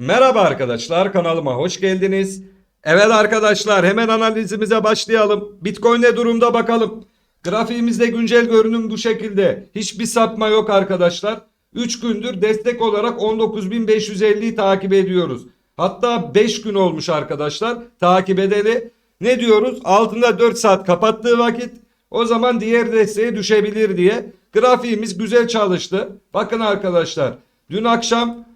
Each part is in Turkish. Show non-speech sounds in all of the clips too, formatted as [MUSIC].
Merhaba arkadaşlar kanalıma hoş geldiniz. Evet arkadaşlar hemen analizimize başlayalım. Bitcoin ne durumda bakalım. Grafiğimizde güncel görünüm bu şekilde. Hiçbir sapma yok arkadaşlar. 3 gündür destek olarak 19.550'yi takip ediyoruz. Hatta 5 gün olmuş arkadaşlar takip edeli. Ne diyoruz? Altında 4 saat kapattığı vakit o zaman diğer desteğe düşebilir diye. Grafiğimiz güzel çalıştı. Bakın arkadaşlar dün akşam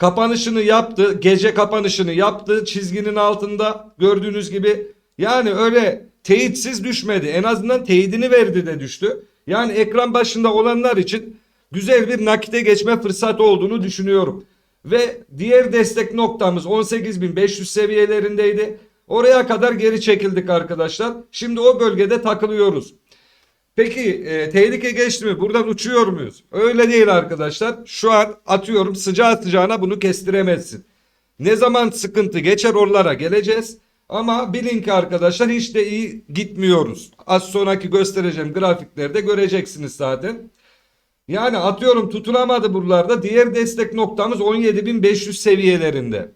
kapanışını yaptı. Gece kapanışını yaptı. Çizginin altında gördüğünüz gibi. Yani öyle teyitsiz düşmedi. En azından teyidini verdi de düştü. Yani ekran başında olanlar için güzel bir nakite geçme fırsatı olduğunu düşünüyorum. Ve diğer destek noktamız 18.500 seviyelerindeydi. Oraya kadar geri çekildik arkadaşlar. Şimdi o bölgede takılıyoruz. Peki e, tehlike geçti mi? Buradan uçuyor muyuz? Öyle değil arkadaşlar. Şu an atıyorum sıcağı sıcağına bunu kestiremezsin. Ne zaman sıkıntı geçer oralara geleceğiz. Ama bilin ki arkadaşlar hiç de iyi gitmiyoruz. Az sonraki göstereceğim grafiklerde göreceksiniz zaten. Yani atıyorum tutunamadı buralarda. Diğer destek noktamız 17.500 seviyelerinde.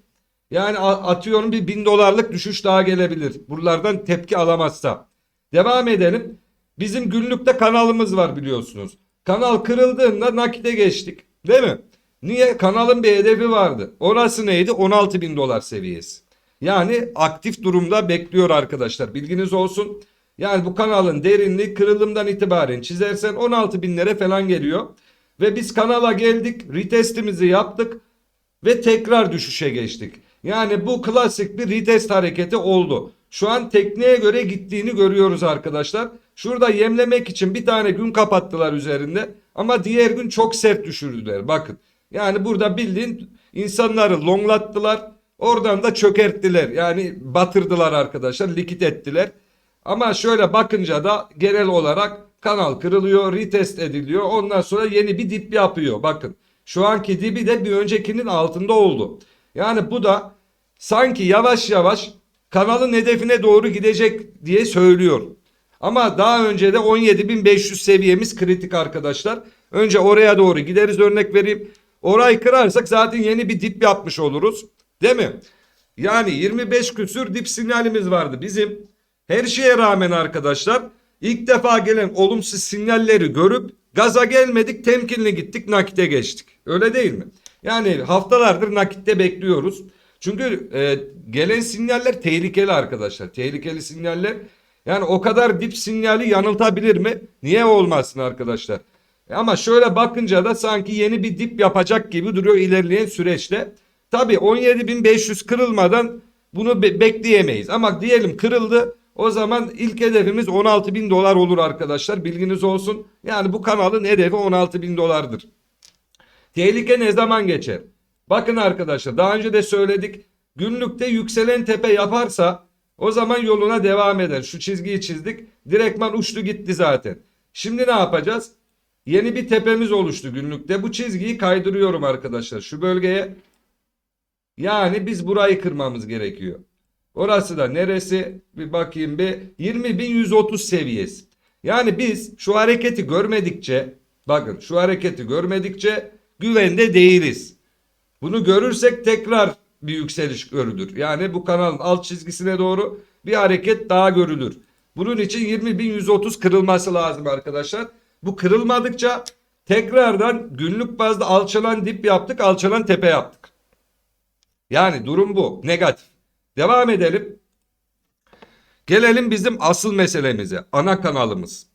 Yani atıyorum bir 1000 dolarlık düşüş daha gelebilir. Buralardan tepki alamazsa. Devam edelim. Bizim günlükte kanalımız var biliyorsunuz. Kanal kırıldığında nakite geçtik. Değil mi? Niye? Kanalın bir hedefi vardı. Orası neydi? 16 bin dolar seviyesi. Yani aktif durumda bekliyor arkadaşlar. Bilginiz olsun. Yani bu kanalın derinliği kırılımdan itibaren çizersen 16 binlere falan geliyor. Ve biz kanala geldik. Retestimizi yaptık. Ve tekrar düşüşe geçtik. Yani bu klasik bir retest hareketi oldu. Şu an tekniğe göre gittiğini görüyoruz arkadaşlar. Şurada yemlemek için bir tane gün kapattılar üzerinde. Ama diğer gün çok sert düşürdüler. Bakın. Yani burada bildiğin insanları longlattılar. Oradan da çökerttiler. Yani batırdılar arkadaşlar. Likit ettiler. Ama şöyle bakınca da genel olarak kanal kırılıyor, retest ediliyor. Ondan sonra yeni bir dip yapıyor. Bakın. Şu anki dibi de bir öncekinin altında oldu. Yani bu da sanki yavaş yavaş kanalın hedefine doğru gidecek diye söylüyor. Ama daha önce de 17.500 seviyemiz kritik arkadaşlar. Önce oraya doğru gideriz örnek vereyim. Orayı kırarsak zaten yeni bir dip yapmış oluruz. Değil mi? Yani 25 küsür dip sinyalimiz vardı bizim. Her şeye rağmen arkadaşlar ilk defa gelen olumsuz sinyalleri görüp gaza gelmedik temkinli gittik nakite geçtik. Öyle değil mi? Yani haftalardır nakitte bekliyoruz. Çünkü e, gelen sinyaller tehlikeli arkadaşlar. Tehlikeli sinyaller. Yani o kadar dip sinyali yanıltabilir mi? Niye olmasın arkadaşlar? Ama şöyle bakınca da sanki yeni bir dip yapacak gibi duruyor ilerleyen süreçte. Tabii 17.500 kırılmadan bunu be- bekleyemeyiz. Ama diyelim kırıldı. O zaman ilk hedefimiz 16.000 dolar olur arkadaşlar. Bilginiz olsun. Yani bu kanalın hedefi 16.000 dolardır. Tehlike ne zaman geçer? Bakın arkadaşlar daha önce de söyledik. Günlükte yükselen tepe yaparsa o zaman yoluna devam eder. Şu çizgiyi çizdik. Direktman uçtu gitti zaten. Şimdi ne yapacağız? Yeni bir tepemiz oluştu günlükte. Bu çizgiyi kaydırıyorum arkadaşlar şu bölgeye. Yani biz burayı kırmamız gerekiyor. Orası da neresi? Bir bakayım bir 20.130 seviyesi. Yani biz şu hareketi görmedikçe bakın şu hareketi görmedikçe güvende değiliz. Bunu görürsek tekrar bir yükseliş görülür. Yani bu kanalın alt çizgisine doğru bir hareket daha görülür. Bunun için 20.130 kırılması lazım arkadaşlar. Bu kırılmadıkça tekrardan günlük bazda alçalan dip yaptık, alçalan tepe yaptık. Yani durum bu. Negatif. Devam edelim. Gelelim bizim asıl meselemize. Ana kanalımız.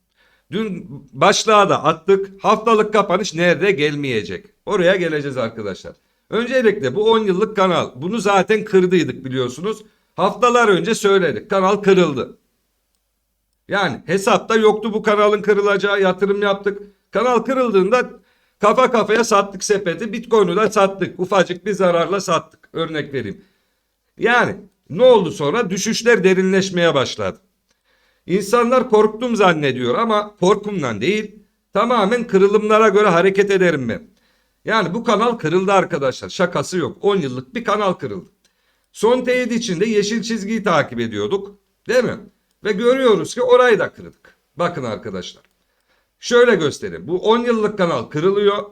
Dün başlığa da attık. Haftalık kapanış nerede gelmeyecek. Oraya geleceğiz arkadaşlar. Öncelikle bu 10 yıllık kanal. Bunu zaten kırdıydık biliyorsunuz. Haftalar önce söyledik. Kanal kırıldı. Yani hesapta yoktu bu kanalın kırılacağı yatırım yaptık. Kanal kırıldığında kafa kafaya sattık sepeti. Bitcoin'u da sattık. Ufacık bir zararla sattık. Örnek vereyim. Yani ne oldu sonra? Düşüşler derinleşmeye başladı. İnsanlar korktum zannediyor ama korkumdan değil. Tamamen kırılımlara göre hareket ederim ben. Yani bu kanal kırıldı arkadaşlar. Şakası yok. 10 yıllık bir kanal kırıldı. Son teyit içinde yeşil çizgiyi takip ediyorduk. Değil mi? Ve görüyoruz ki orayı da kırdık. Bakın arkadaşlar. Şöyle göstereyim. Bu 10 yıllık kanal kırılıyor.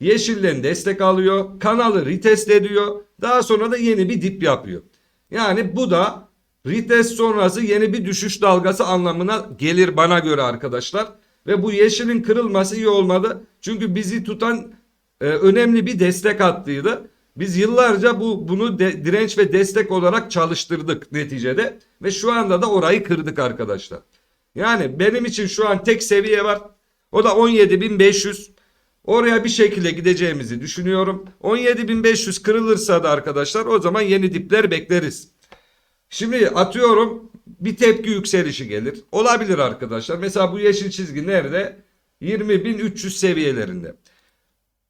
Yeşilden destek alıyor. Kanalı retest ediyor. Daha sonra da yeni bir dip yapıyor. Yani bu da retest sonrası yeni bir düşüş dalgası anlamına gelir bana göre arkadaşlar. Ve bu yeşilin kırılması iyi olmadı. Çünkü bizi tutan e, önemli bir destek hattıydı. Biz yıllarca bu bunu de- direnç ve destek olarak çalıştırdık neticede ve şu anda da orayı kırdık arkadaşlar. Yani benim için şu an tek seviye var. O da 17.500. Oraya bir şekilde gideceğimizi düşünüyorum. 17.500 kırılırsa da arkadaşlar o zaman yeni dipler bekleriz. Şimdi atıyorum bir tepki yükselişi gelir. Olabilir arkadaşlar. Mesela bu yeşil çizgi nerede? 20.300 seviyelerinde.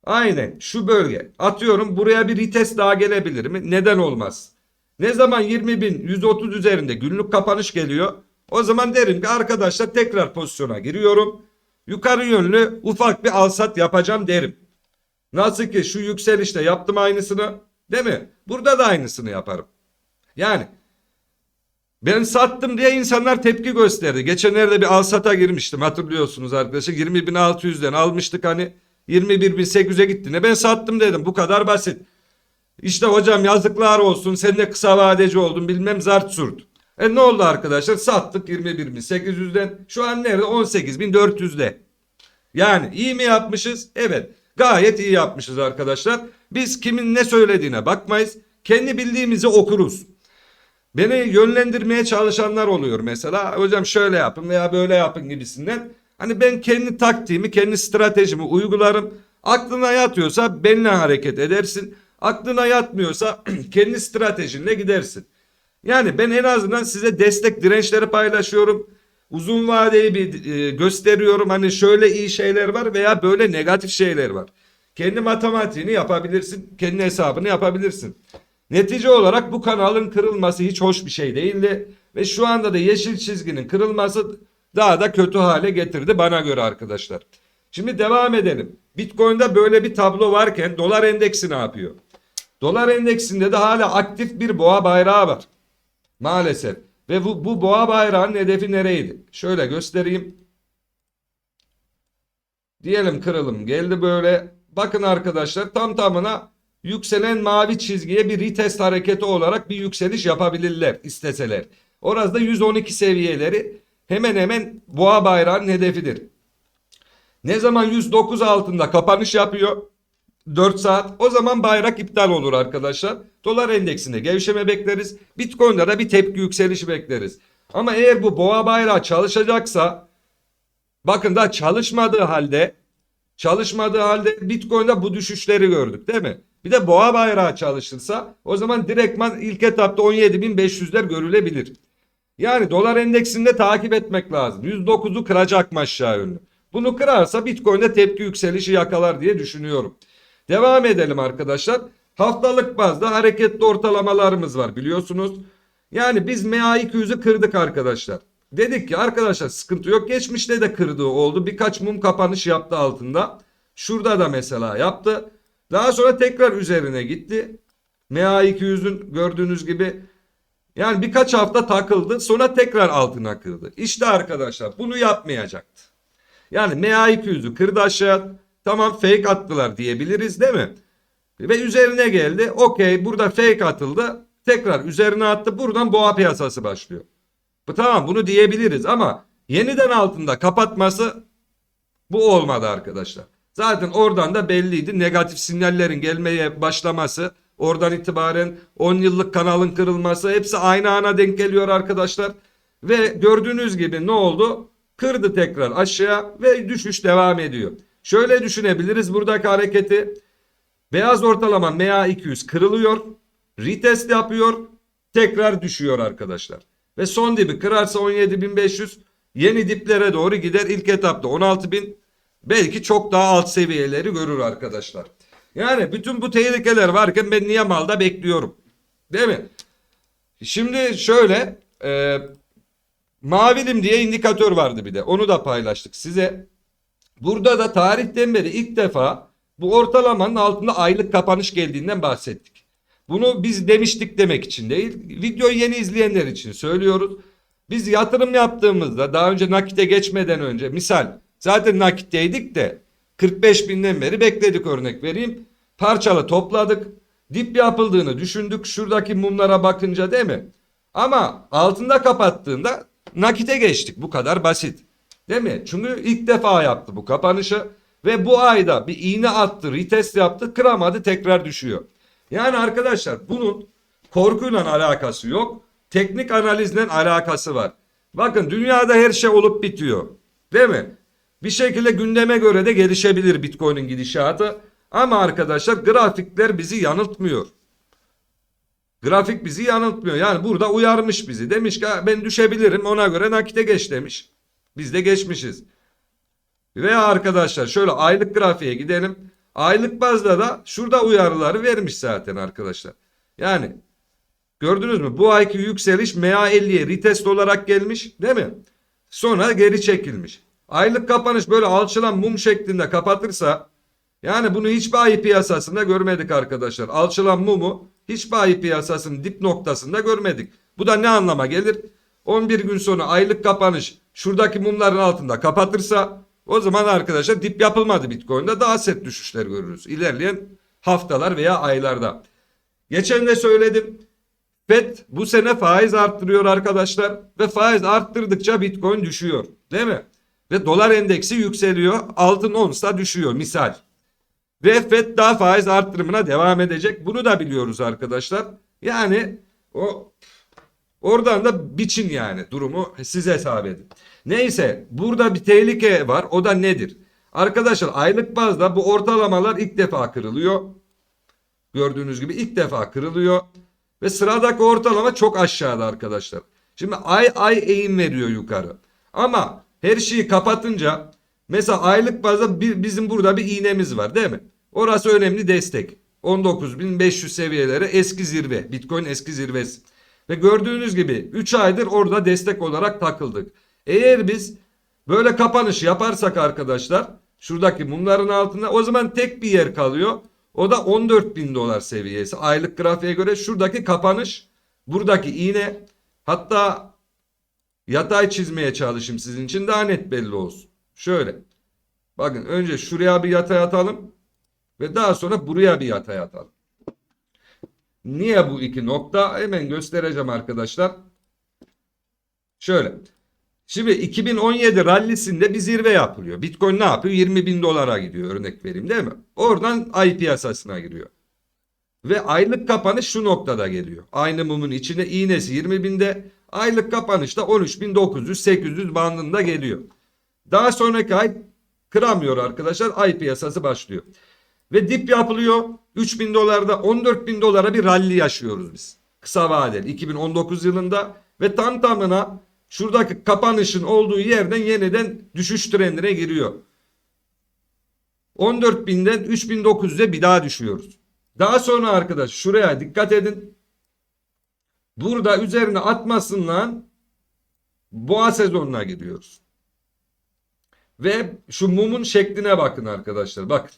Aynen şu bölge. Atıyorum buraya bir retest daha gelebilir mi? Neden olmaz? Ne zaman 20.130 üzerinde günlük kapanış geliyor? O zaman derim ki arkadaşlar tekrar pozisyona giriyorum. Yukarı yönlü ufak bir alsat yapacağım derim. Nasıl ki şu yükselişte yaptım aynısını değil mi? Burada da aynısını yaparım. Yani ben sattım diye insanlar tepki gösterdi. Geçenlerde bir alsata girmiştim hatırlıyorsunuz arkadaşlar. 20.600'den almıştık hani 21.800'e gitti. Ne ben sattım dedim bu kadar basit. İşte hocam yazıklar olsun sen de kısa vadeci oldun bilmem zart surt. E ne oldu arkadaşlar sattık 21.800'den şu an nerede 18.400'de. Yani iyi mi yapmışız? Evet gayet iyi yapmışız arkadaşlar. Biz kimin ne söylediğine bakmayız. Kendi bildiğimizi okuruz. Beni yönlendirmeye çalışanlar oluyor mesela. Hocam şöyle yapın veya böyle yapın gibisinden. Hani ben kendi taktiğimi, kendi stratejimi uygularım. Aklına yatıyorsa benimle hareket edersin. Aklına yatmıyorsa [CLEARS THROAT] kendi stratejinle gidersin. Yani ben en azından size destek dirençleri paylaşıyorum. Uzun vadeyi bir e, gösteriyorum. Hani şöyle iyi şeyler var veya böyle negatif şeyler var. Kendi matematiğini yapabilirsin. Kendi hesabını yapabilirsin. Netice olarak bu kanalın kırılması hiç hoş bir şey değildi. Ve şu anda da yeşil çizginin kırılması daha da kötü hale getirdi bana göre arkadaşlar. Şimdi devam edelim. Bitcoin'de böyle bir tablo varken dolar endeksi ne yapıyor? Dolar endeksinde de hala aktif bir boğa bayrağı var. Maalesef. Ve bu, bu boğa bayrağının hedefi nereydi? Şöyle göstereyim. Diyelim kırılım geldi böyle. Bakın arkadaşlar tam tamına yükselen mavi çizgiye bir retest hareketi olarak bir yükseliş yapabilirler isteseler. Orası da 112 seviyeleri hemen hemen boğa bayrağının hedefidir. Ne zaman 109 altında kapanış yapıyor 4 saat o zaman bayrak iptal olur arkadaşlar. Dolar endeksinde gevşeme bekleriz. Bitcoin'de de bir tepki yükselişi bekleriz. Ama eğer bu boğa bayrağı çalışacaksa bakın da çalışmadığı halde çalışmadığı halde Bitcoin'de bu düşüşleri gördük değil mi? Bir de boğa bayrağı çalışırsa o zaman direktman ilk etapta 17.500'ler görülebilir. Yani dolar endeksinde takip etmek lazım. 109'u kıracak mı aşağı yönlü? Bunu kırarsa Bitcoin'de tepki yükselişi yakalar diye düşünüyorum. Devam edelim arkadaşlar. Haftalık bazda hareketli ortalamalarımız var biliyorsunuz. Yani biz MA200'ü kırdık arkadaşlar. Dedik ki arkadaşlar sıkıntı yok. Geçmişte de kırdığı oldu. Birkaç mum kapanış yaptı altında. Şurada da mesela yaptı. Daha sonra tekrar üzerine gitti. MA200'ün gördüğünüz gibi yani birkaç hafta takıldı. Sonra tekrar altına kırdı. İşte arkadaşlar bunu yapmayacaktı. Yani MA200'ü kırdı aşağı. Tamam fake attılar diyebiliriz değil mi? Ve üzerine geldi. Okey burada fake atıldı. Tekrar üzerine attı. Buradan boğa piyasası başlıyor. Bu tamam bunu diyebiliriz ama yeniden altında kapatması bu olmadı arkadaşlar. Zaten oradan da belliydi. Negatif sinyallerin gelmeye başlaması, oradan itibaren 10 yıllık kanalın kırılması hepsi aynı ana denk geliyor arkadaşlar. Ve gördüğünüz gibi ne oldu? Kırdı tekrar aşağı ve düşüş devam ediyor. Şöyle düşünebiliriz buradaki hareketi. Beyaz ortalama MA200 kırılıyor. Retest yapıyor. Tekrar düşüyor arkadaşlar. Ve son dibi kırarsa 17.500 yeni diplere doğru gider. İlk etapta 16.000 belki çok daha alt seviyeleri görür arkadaşlar. Yani bütün bu tehlikeler varken ben niye malda bekliyorum? Değil mi? Şimdi şöyle e, mavilim diye indikatör vardı bir de. Onu da paylaştık size. Burada da tarihten beri ilk defa bu ortalamanın altında aylık kapanış geldiğinden bahsettik. Bunu biz demiştik demek için değil. Videoyu yeni izleyenler için söylüyoruz. Biz yatırım yaptığımızda daha önce nakite geçmeden önce misal zaten nakitteydik de 45 binden beri bekledik örnek vereyim. Parçalı topladık. Dip yapıldığını düşündük. Şuradaki mumlara bakınca değil mi? Ama altında kapattığında nakite geçtik. Bu kadar basit. Değil mi? Çünkü ilk defa yaptı bu kapanışı. Ve bu ayda bir iğne attı, retest yaptı, kıramadı, tekrar düşüyor. Yani arkadaşlar bunun korkuyla alakası yok. Teknik analizle alakası var. Bakın dünyada her şey olup bitiyor. Değil mi? Bir şekilde gündeme göre de gelişebilir Bitcoin'in gidişatı. Ama arkadaşlar grafikler bizi yanıltmıyor. Grafik bizi yanıltmıyor. Yani burada uyarmış bizi. Demiş ki "Ha, ben düşebilirim ona göre nakite geç demiş. Biz de geçmişiz. Veya arkadaşlar şöyle aylık grafiğe gidelim. Aylık bazda da şurada uyarıları vermiş zaten arkadaşlar. Yani gördünüz mü? Bu ayki yükseliş MA50'ye retest olarak gelmiş değil mi? Sonra geri çekilmiş. Aylık kapanış böyle alçılan mum şeklinde kapatırsa yani bunu hiçbir ay piyasasında görmedik arkadaşlar. Alçılan mumu hiçbir ay piyasasının dip noktasında görmedik. Bu da ne anlama gelir? 11 gün sonra aylık kapanış şuradaki mumların altında kapatırsa o zaman arkadaşlar dip yapılmadı Bitcoin'de daha sert düşüşler görürüz. İlerleyen haftalar veya aylarda. Geçen de söyledim. FED bu sene faiz arttırıyor arkadaşlar ve faiz arttırdıkça Bitcoin düşüyor. Değil mi? Ve dolar endeksi yükseliyor. Altın onsa düşüyor misal. Ve FED daha faiz arttırımına devam edecek. Bunu da biliyoruz arkadaşlar. Yani o oradan da biçin yani durumu siz hesap edin. Neyse burada bir tehlike var. O da nedir? Arkadaşlar aylık bazda bu ortalamalar ilk defa kırılıyor. Gördüğünüz gibi ilk defa kırılıyor. Ve sıradaki ortalama çok aşağıda arkadaşlar. Şimdi ay ay eğim veriyor yukarı. Ama her şeyi kapatınca mesela aylık bazda bizim burada bir iğnemiz var değil mi? Orası önemli destek. 19.500 seviyeleri eski zirve. Bitcoin eski zirvesi. Ve gördüğünüz gibi 3 aydır orada destek olarak takıldık. Eğer biz böyle kapanış yaparsak arkadaşlar şuradaki mumların altında o zaman tek bir yer kalıyor. O da 14 bin dolar seviyesi. Aylık grafiğe göre şuradaki kapanış buradaki iğne hatta yatay çizmeye çalışayım sizin için daha net belli olsun. Şöyle bakın önce şuraya bir yatay atalım ve daha sonra buraya bir yatay atalım. Niye bu iki nokta? Hemen göstereceğim arkadaşlar. Şöyle. Şimdi 2017 rallisinde bir zirve yapılıyor. Bitcoin ne yapıyor? 20 bin dolara gidiyor örnek vereyim değil mi? Oradan ay piyasasına giriyor. Ve aylık kapanış şu noktada geliyor. Aynı mumun içine iğnesi 20 binde aylık kapanışta 13.900-800 bandında geliyor. Daha sonraki ay kıramıyor arkadaşlar. Ay piyasası başlıyor. Ve dip yapılıyor. 3000 dolarda 14 bin dolara bir rally yaşıyoruz biz. Kısa vadeli 2019 yılında ve tam tamına şuradaki kapanışın olduğu yerden yeniden düşüş trendine giriyor. 14.000'den 3.900'e bir daha düşüyoruz. Daha sonra arkadaş şuraya dikkat edin. Burada üzerine atmasından boğa sezonuna giriyoruz. Ve şu mumun şekline bakın arkadaşlar. Bakın.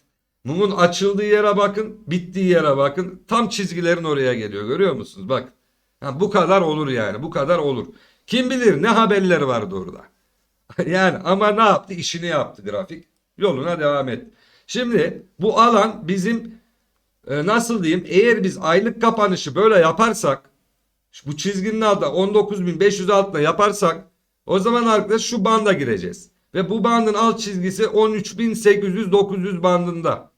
Mumun açıldığı yere bakın, bittiği yere bakın. Tam çizgilerin oraya geliyor. Görüyor musunuz? Bak. Ha, bu kadar olur yani. Bu kadar olur. Kim bilir ne haberleri vardı orada. [LAUGHS] yani ama ne yaptı? İşini yaptı grafik. Yoluna devam et. Şimdi bu alan bizim e, nasıl diyeyim? Eğer biz aylık kapanışı böyle yaparsak bu çizginin altında 19.500 altında yaparsak o zaman arkadaş şu banda gireceğiz. Ve bu bandın alt çizgisi 13.800-900 bandında.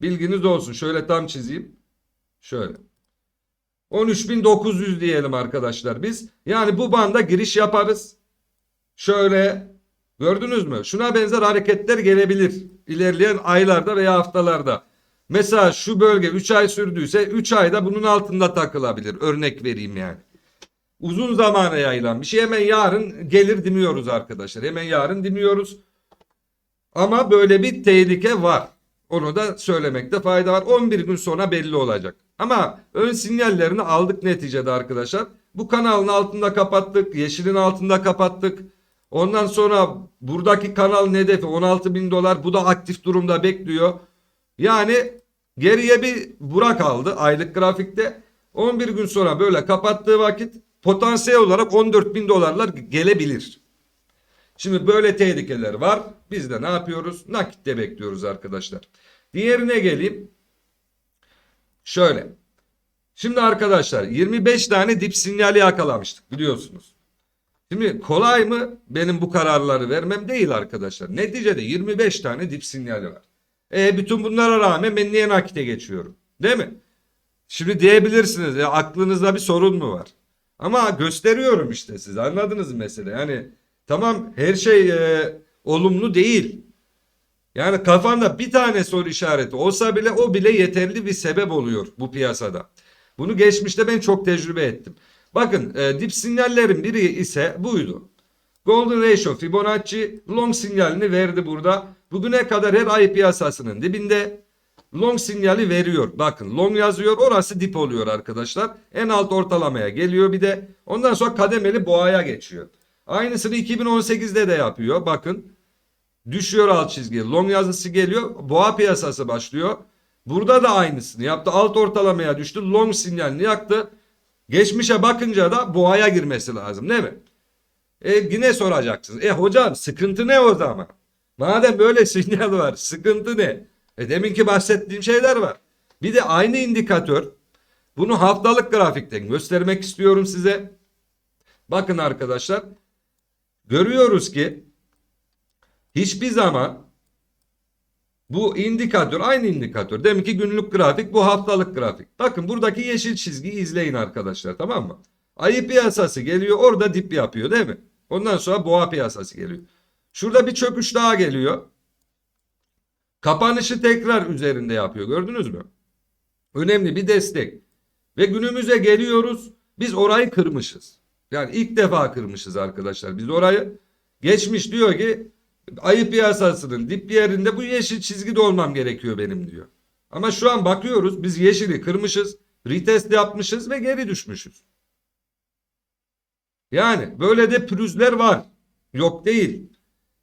Bilginiz olsun. Şöyle tam çizeyim. Şöyle. 13.900 diyelim arkadaşlar biz. Yani bu banda giriş yaparız. Şöyle gördünüz mü? Şuna benzer hareketler gelebilir ilerleyen aylarda veya haftalarda. Mesela şu bölge 3 ay sürdüyse 3 ayda bunun altında takılabilir. Örnek vereyim yani. Uzun zamana yayılan bir şey hemen yarın gelir demiyoruz arkadaşlar. Hemen yarın demiyoruz. Ama böyle bir tehlike var. Onu da söylemekte fayda var. 11 gün sonra belli olacak. Ama ön sinyallerini aldık neticede arkadaşlar. Bu kanalın altında kapattık. Yeşilin altında kapattık. Ondan sonra buradaki kanalın hedefi 16 bin dolar. Bu da aktif durumda bekliyor. Yani geriye bir bura kaldı aylık grafikte. 11 gün sonra böyle kapattığı vakit potansiyel olarak 14 bin dolarlar gelebilir. Şimdi böyle tehlikeler var. Biz de ne yapıyoruz? Nakitte bekliyoruz arkadaşlar. Diğerine geleyim. Şöyle. Şimdi arkadaşlar 25 tane dip sinyali yakalamıştık biliyorsunuz. Şimdi kolay mı benim bu kararları vermem değil arkadaşlar. Neticede 25 tane dip sinyali var. E bütün bunlara rağmen ben niye nakite geçiyorum? Değil mi? Şimdi diyebilirsiniz ya aklınızda bir sorun mu var? Ama gösteriyorum işte size anladınız mesele? Yani tamam her şey e, olumlu değil. Yani kafanda bir tane soru işareti olsa bile o bile yeterli bir sebep oluyor bu piyasada. Bunu geçmişte ben çok tecrübe ettim. Bakın e, dip sinyallerin biri ise buydu. Golden Ratio Fibonacci long sinyalini verdi burada. Bugüne kadar her ay piyasasının dibinde long sinyali veriyor. Bakın long yazıyor orası dip oluyor arkadaşlar. En alt ortalamaya geliyor bir de. Ondan sonra kademeli boğaya geçiyor. Aynısını 2018'de de yapıyor. Bakın düşüyor alt çizgi. Long yazısı geliyor. Boğa piyasası başlıyor. Burada da aynısını yaptı. Alt ortalamaya düştü. Long sinyalini yaktı. Geçmişe bakınca da boğaya girmesi lazım değil mi? E yine soracaksınız. E hocam sıkıntı ne o zaman? Madem böyle sinyal var sıkıntı ne? E deminki bahsettiğim şeyler var. Bir de aynı indikatör. Bunu haftalık grafikten göstermek istiyorum size. Bakın arkadaşlar. Görüyoruz ki hiçbir zaman bu indikatör aynı indikatör. Demek ki günlük grafik bu haftalık grafik. Bakın buradaki yeşil çizgiyi izleyin arkadaşlar tamam mı? Ayı piyasası geliyor orada dip yapıyor değil mi? Ondan sonra boğa piyasası geliyor. Şurada bir çöküş daha geliyor. Kapanışı tekrar üzerinde yapıyor gördünüz mü? Önemli bir destek. Ve günümüze geliyoruz. Biz orayı kırmışız. Yani ilk defa kırmışız arkadaşlar. Biz orayı geçmiş diyor ki ayı piyasasının dip yerinde bu yeşil çizgide olmam gerekiyor benim diyor. Ama şu an bakıyoruz biz yeşili kırmışız, retest yapmışız ve geri düşmüşüz. Yani böyle de pürüzler var. Yok değil.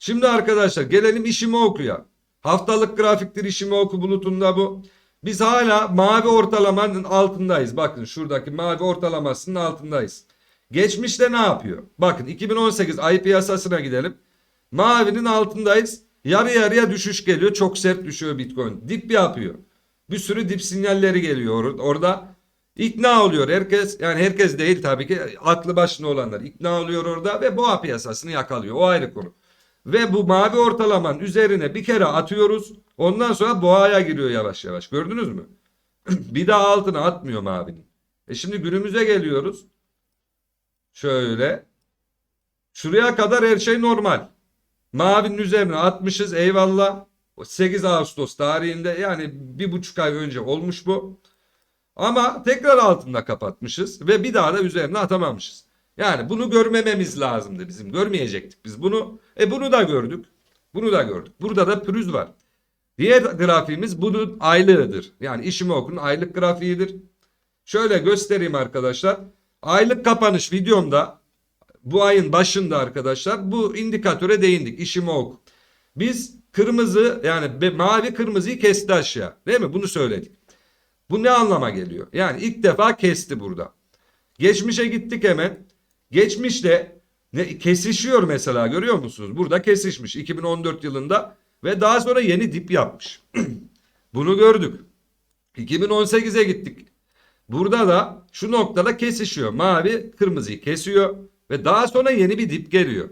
Şimdi arkadaşlar gelelim işimi okuya. Haftalık grafiktir işimi oku bulutunda bu. Biz hala mavi ortalamanın altındayız. Bakın şuradaki mavi ortalamasının altındayız. Geçmişte ne yapıyor? Bakın 2018 ay piyasasına gidelim. Mavinin altındayız. Yarı yarıya düşüş geliyor. Çok sert düşüyor Bitcoin. Dip yapıyor. Bir sürü dip sinyalleri geliyor or- orada. İkna oluyor herkes. Yani herkes değil tabii ki. Aklı başında olanlar ikna oluyor orada ve boğa piyasasını yakalıyor. O ayrı konu. Ve bu mavi ortalamanın üzerine bir kere atıyoruz. Ondan sonra boğaya giriyor yavaş yavaş. Gördünüz mü? [CLEARS THROAT] bir daha altına atmıyor mavinin. E şimdi günümüze geliyoruz. Şöyle. Şuraya kadar her şey normal. Mavinin üzerine atmışız eyvallah. O 8 Ağustos tarihinde yani bir buçuk ay önce olmuş bu. Ama tekrar altında kapatmışız ve bir daha da üzerine atamamışız. Yani bunu görmememiz lazımdı bizim. Görmeyecektik biz bunu. E bunu da gördük. Bunu da gördük. Burada da pürüz var. Diğer grafiğimiz bunun aylığıdır. Yani işimi okun aylık grafiğidir. Şöyle göstereyim arkadaşlar. Aylık kapanış videomda bu ayın başında arkadaşlar bu indikatöre değindik. İşimi oku. Biz kırmızı yani mavi kırmızıyı kesti aşağı. Değil mi? Bunu söyledik. Bu ne anlama geliyor? Yani ilk defa kesti burada. Geçmişe gittik hemen. Geçmişte ne, kesişiyor mesela görüyor musunuz? Burada kesişmiş 2014 yılında ve daha sonra yeni dip yapmış. [CLEARS THROAT] Bunu gördük. 2018'e gittik. Burada da şu noktada kesişiyor. Mavi kırmızıyı kesiyor ve daha sonra yeni bir dip geliyor.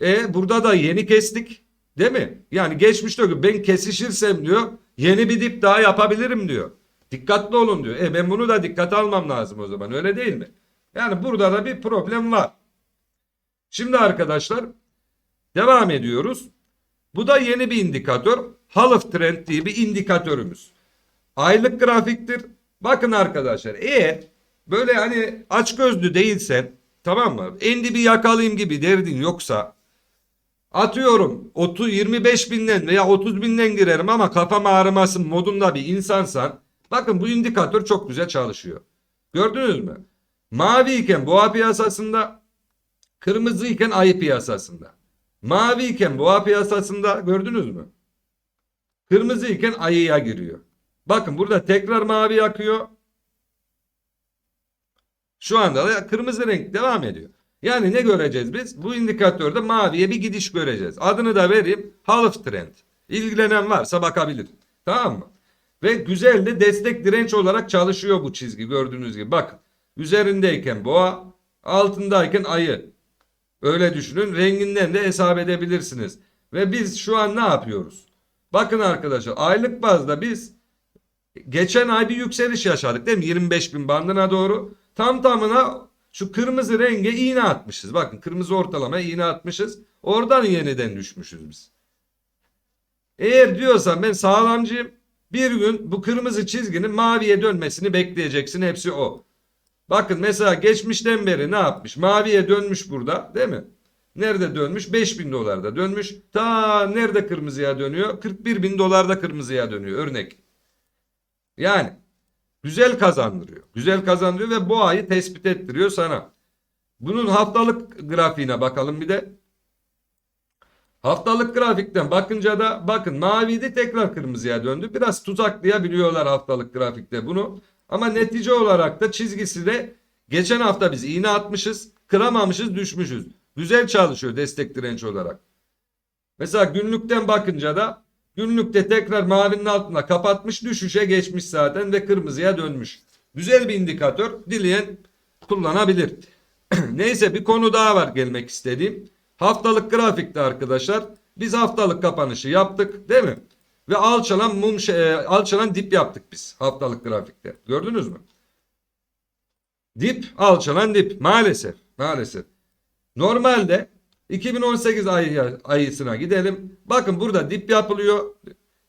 E burada da yeni kestik. Değil mi? Yani geçmiş diyor ki ben kesişirsem diyor yeni bir dip daha yapabilirim diyor. Dikkatli olun diyor. E ben bunu da dikkate almam lazım o zaman öyle değil mi? Yani burada da bir problem var. Şimdi arkadaşlar devam ediyoruz. Bu da yeni bir indikatör. Half Trend diye bir indikatörümüz. Aylık grafiktir. Bakın arkadaşlar eğer böyle hani aç gözlü değilsen tamam mı? En dibi yakalayayım gibi derdin yoksa atıyorum 30 25 binden veya 30 binden girerim ama kafam ağrımasın modunda bir insansan bakın bu indikatör çok güzel çalışıyor. Gördünüz mü? Mavi iken boğa piyasasında kırmızı iken ayı piyasasında. Mavi iken boğa piyasasında gördünüz mü? Kırmızı iken ayıya giriyor. Bakın burada tekrar mavi yakıyor. Şu anda da kırmızı renk devam ediyor. Yani ne göreceğiz biz? Bu indikatörde maviye bir gidiş göreceğiz. Adını da vereyim. Half trend. İlgilenen varsa bakabilir. Tamam mı? Ve güzel de destek direnç olarak çalışıyor bu çizgi gördüğünüz gibi. Bakın üzerindeyken boğa, altındayken ayı. Öyle düşünün. Renginden de hesap edebilirsiniz. Ve biz şu an ne yapıyoruz? Bakın arkadaşlar aylık bazda biz geçen ay bir yükseliş yaşadık değil mi? 25 bin bandına doğru. Tam tamına şu kırmızı renge iğne atmışız. Bakın kırmızı ortalama iğne atmışız. Oradan yeniden düşmüşüz biz. Eğer diyorsan ben sağlamcıyım. Bir gün bu kırmızı çizginin maviye dönmesini bekleyeceksin. Hepsi o. Bakın mesela geçmişten beri ne yapmış? Maviye dönmüş burada değil mi? Nerede dönmüş? 5000 dolarda dönmüş. Ta nerede kırmızıya dönüyor? 41 bin dolarda kırmızıya dönüyor. Örnek. Yani güzel kazandırıyor. Güzel kazandırıyor ve bu ayı tespit ettiriyor sana. Bunun haftalık grafiğine bakalım bir de. Haftalık grafikten bakınca da bakın maviydi tekrar kırmızıya döndü. Biraz tuzaklayabiliyorlar haftalık grafikte bunu. Ama netice olarak da çizgisi de geçen hafta biz iğne atmışız, kıramamışız, düşmüşüz. Güzel çalışıyor destek direnç olarak. Mesela günlükten bakınca da günlükte tekrar mavinin altına kapatmış, düşüşe geçmiş zaten ve kırmızıya dönmüş. Güzel bir indikatör. Dileyen kullanabilir. [CLEARS THROAT] Neyse bir konu daha var gelmek istediğim. Haftalık grafikte arkadaşlar biz haftalık kapanışı yaptık değil mi? Ve alçalan mum şey, e, alçalan dip yaptık biz haftalık grafikte. Gördünüz mü? Dip alçalan dip maalesef maalesef. Normalde 2018 ayı, ayısına gidelim. Bakın burada dip yapılıyor.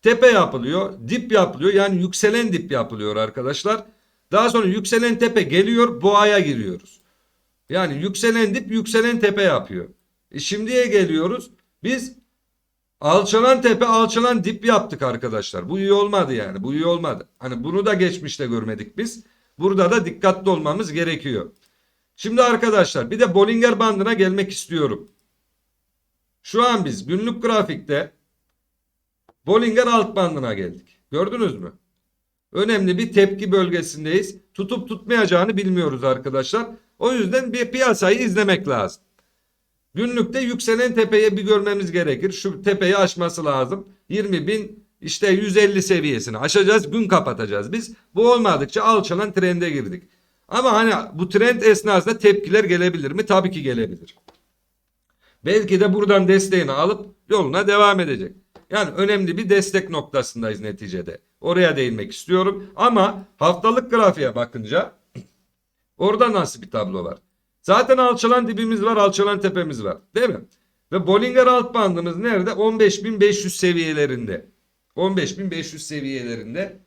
Tepe yapılıyor. Dip yapılıyor. Yani yükselen dip yapılıyor arkadaşlar. Daha sonra yükselen tepe geliyor. Boğaya giriyoruz. Yani yükselen dip yükselen tepe yapıyor. E şimdiye geliyoruz. Biz alçalan tepe alçalan dip yaptık arkadaşlar. Bu iyi olmadı yani. Bu iyi olmadı. Hani bunu da geçmişte görmedik biz. Burada da dikkatli olmamız gerekiyor. Şimdi arkadaşlar bir de Bollinger bandına gelmek istiyorum. Şu an biz günlük grafikte Bollinger alt bandına geldik. Gördünüz mü? Önemli bir tepki bölgesindeyiz. Tutup tutmayacağını bilmiyoruz arkadaşlar. O yüzden bir piyasayı izlemek lazım. Günlükte yükselen tepeye bir görmemiz gerekir. Şu tepeyi aşması lazım. 20 bin işte 150 seviyesini aşacağız. Gün kapatacağız biz. Bu olmadıkça alçalan trende girdik. Ama hani bu trend esnasında tepkiler gelebilir mi? Tabii ki gelebilir. Belki de buradan desteğini alıp yoluna devam edecek. Yani önemli bir destek noktasındayız neticede. Oraya değinmek istiyorum. Ama haftalık grafiğe bakınca [CLEARS THROAT] orada nasıl bir tablo var? Zaten alçalan dibimiz var, alçalan tepemiz var. Değil mi? Ve Bollinger alt bandımız nerede? 15.500 seviyelerinde. 15.500 seviyelerinde.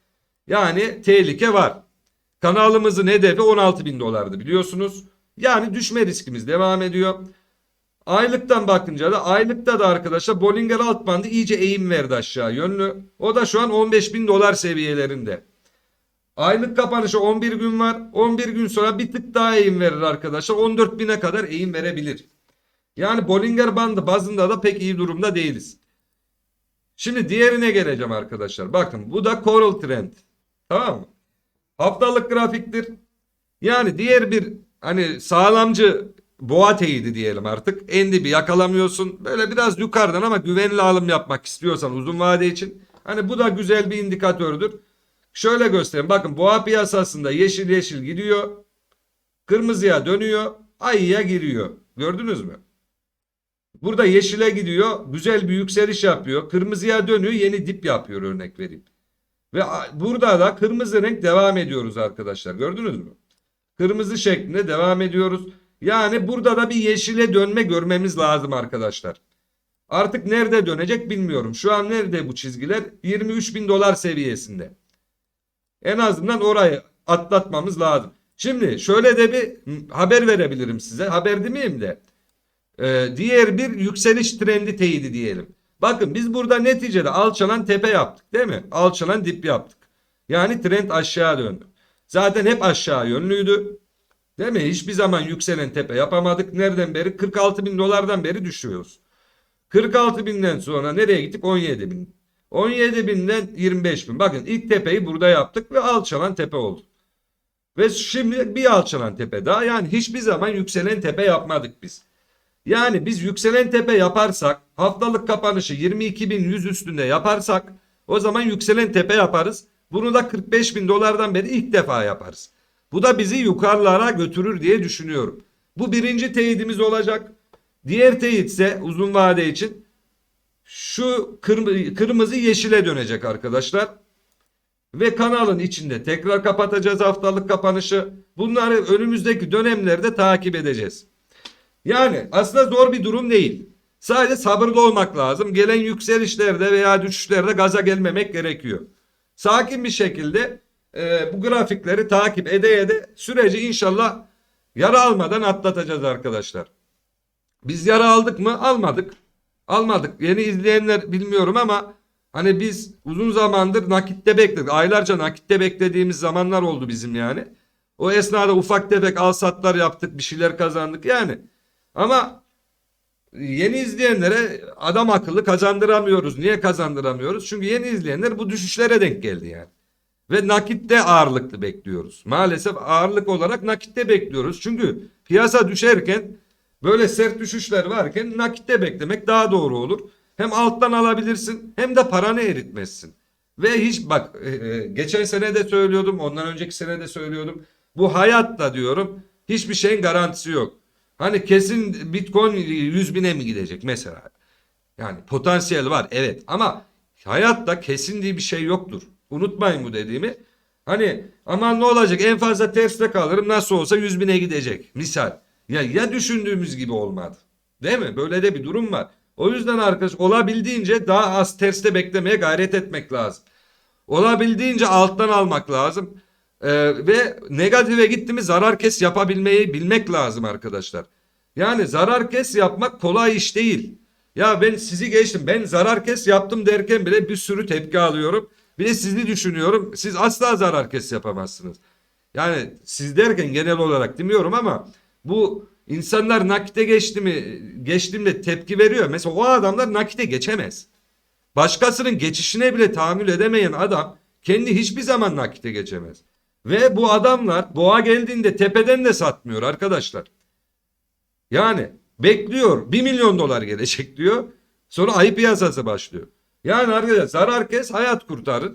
Yani tehlike var. Kanalımızın hedefi 16.000 dolardı biliyorsunuz. Yani düşme riskimiz devam ediyor. Aylıktan bakınca da aylıkta da arkadaşlar Bollinger alt bandı iyice eğim verdi aşağı yönlü. O da şu an 15.000 dolar seviyelerinde. Aylık kapanışı 11 gün var. 11 gün sonra bir tık daha eğim verir arkadaşlar. 14.000'e kadar eğim verebilir. Yani Bollinger bandı bazında da pek iyi durumda değiliz. Şimdi diğerine geleceğim arkadaşlar. Bakın bu da Coral Trend. Tamam mı? Haftalık grafiktir. Yani diğer bir hani sağlamcı boğa teyidi diyelim artık. En dibi yakalamıyorsun. Böyle biraz yukarıdan ama güvenli alım yapmak istiyorsan uzun vade için. Hani bu da güzel bir indikatördür. Şöyle göstereyim. Bakın boğa piyasasında yeşil yeşil gidiyor. Kırmızıya dönüyor. Ayıya giriyor. Gördünüz mü? Burada yeşile gidiyor. Güzel bir yükseliş yapıyor. Kırmızıya dönüyor. Yeni dip yapıyor örnek vereyim. Ve burada da kırmızı renk devam ediyoruz arkadaşlar. Gördünüz mü? Kırmızı şeklinde devam ediyoruz. Yani burada da bir yeşile dönme görmemiz lazım arkadaşlar. Artık nerede dönecek bilmiyorum. Şu an nerede bu çizgiler? 23 bin dolar seviyesinde. En azından orayı atlatmamız lazım. Şimdi şöyle de bir haber verebilirim size. Haber demeyeyim de. Ee, diğer bir yükseliş trendi teyidi diyelim. Bakın biz burada neticede alçalan tepe yaptık değil mi? Alçalan dip yaptık. Yani trend aşağı döndü. Zaten hep aşağı yönlüydü. Değil mi? Hiçbir zaman yükselen tepe yapamadık. Nereden beri? 46 bin dolardan beri düşüyoruz. 46 binden sonra nereye gittik? 17 bin. 17 binden 25 bin. Bakın ilk tepeyi burada yaptık ve alçalan tepe oldu. Ve şimdi bir alçalan tepe daha. Yani hiçbir zaman yükselen tepe yapmadık biz. Yani biz yükselen tepe yaparsak haftalık kapanışı 22.100 üstünde yaparsak o zaman yükselen tepe yaparız. Bunu da 45 bin dolardan beri ilk defa yaparız. Bu da bizi yukarılara götürür diye düşünüyorum. Bu birinci teyidimiz olacak. Diğer teyit ise uzun vade için şu kırmızı, kırmızı yeşile dönecek arkadaşlar. Ve kanalın içinde tekrar kapatacağız haftalık kapanışı. Bunları önümüzdeki dönemlerde takip edeceğiz. Yani aslında zor bir durum değil. Sadece sabırlı olmak lazım. Gelen yükselişlerde veya düşüşlerde gaza gelmemek gerekiyor. Sakin bir şekilde e, bu grafikleri takip ede ede süreci inşallah yara almadan atlatacağız arkadaşlar. Biz yara aldık mı? Almadık. Almadık. Yeni izleyenler bilmiyorum ama hani biz uzun zamandır nakitte bekledik. Aylarca nakitte beklediğimiz zamanlar oldu bizim yani. O esnada ufak tefek al satlar yaptık, bir şeyler kazandık yani. Ama yeni izleyenlere adam akıllı kazandıramıyoruz. Niye kazandıramıyoruz? Çünkü yeni izleyenler bu düşüşlere denk geldi yani. Ve nakitte ağırlıklı bekliyoruz. Maalesef ağırlık olarak nakitte bekliyoruz. Çünkü piyasa düşerken böyle sert düşüşler varken nakitte beklemek daha doğru olur. Hem alttan alabilirsin hem de paranı eritmezsin. Ve hiç bak e, e, geçen sene de söylüyordum ondan önceki sene de söylüyordum. Bu hayatta diyorum hiçbir şeyin garantisi yok. Hani kesin bitcoin 100 bine mi gidecek mesela? Yani potansiyel var evet ama hayatta kesin diye bir şey yoktur. Unutmayın bu dediğimi. Hani aman ne olacak en fazla terste kalırım nasıl olsa 100 bine gidecek misal. Ya, ya düşündüğümüz gibi olmadı. Değil mi? Böyle de bir durum var. O yüzden arkadaş olabildiğince daha az terste beklemeye gayret etmek lazım. Olabildiğince alttan almak lazım. Ee, ve negatife gitti mi zarar kes yapabilmeyi bilmek lazım arkadaşlar. Yani zarar kes yapmak kolay iş değil. Ya ben sizi geçtim. Ben zarar kes yaptım derken bile bir sürü tepki alıyorum. Bir de sizi düşünüyorum. Siz asla zarar kes yapamazsınız. Yani siz derken genel olarak demiyorum ama bu insanlar nakite geçti mi geçtiğimde tepki veriyor. Mesela o adamlar nakite geçemez. Başkasının geçişine bile tahammül edemeyen adam kendi hiçbir zaman nakite geçemez. Ve bu adamlar boğa geldiğinde tepeden de satmıyor arkadaşlar. Yani bekliyor 1 milyon dolar gelecek diyor. Sonra ayı piyasası başlıyor. Yani arkadaşlar zarar kes hayat kurtarır.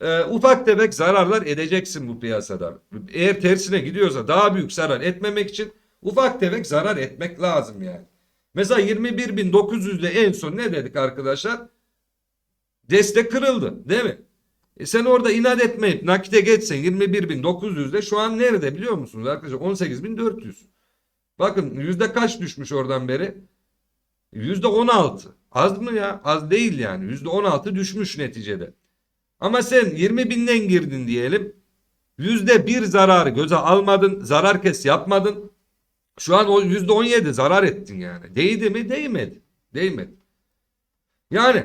Ee, ufak tefek zararlar edeceksin bu piyasada. Eğer tersine gidiyorsa daha büyük zarar etmemek için ufak tefek zarar etmek lazım yani. Mesela 21.900'de en son ne dedik arkadaşlar? Destek kırıldı değil mi? E sen orada inat etmeyip nakite geçsen 21.900'de şu an nerede biliyor musunuz arkadaşlar? 18.400. Bakın yüzde kaç düşmüş oradan beri? Yüzde 16. Az mı ya? Az değil yani. Yüzde 16 düşmüş neticede. Ama sen 20 binden girdin diyelim. Yüzde bir zararı göze almadın. Zarar kes yapmadın. Şu an o yüzde 17 zarar ettin yani. Değdi mi? Değmedi. Değmedi. Yani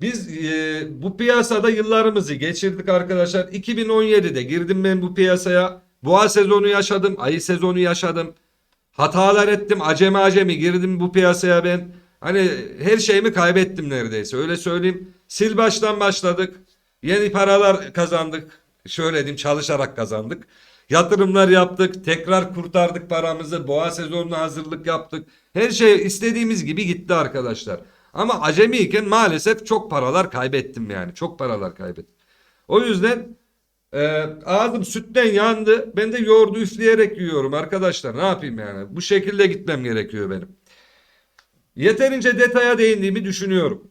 biz e, bu piyasada yıllarımızı geçirdik arkadaşlar. 2017'de girdim ben bu piyasaya. Boğa sezonu yaşadım. Ayı sezonu yaşadım. Hatalar ettim. Acemi acemi girdim bu piyasaya ben. Hani her şeyimi kaybettim neredeyse. Öyle söyleyeyim. Sil baştan başladık. Yeni paralar kazandık. Şöyle diyeyim çalışarak kazandık. Yatırımlar yaptık. Tekrar kurtardık paramızı. Boğa sezonuna hazırlık yaptık. Her şey istediğimiz gibi gitti arkadaşlar. Ama acemiyken maalesef çok paralar kaybettim yani. Çok paralar kaybettim. O yüzden e, ağzım sütten yandı. Ben de yoğurdu üfleyerek yiyorum arkadaşlar. Ne yapayım yani? Bu şekilde gitmem gerekiyor benim. Yeterince detaya değindiğimi düşünüyorum.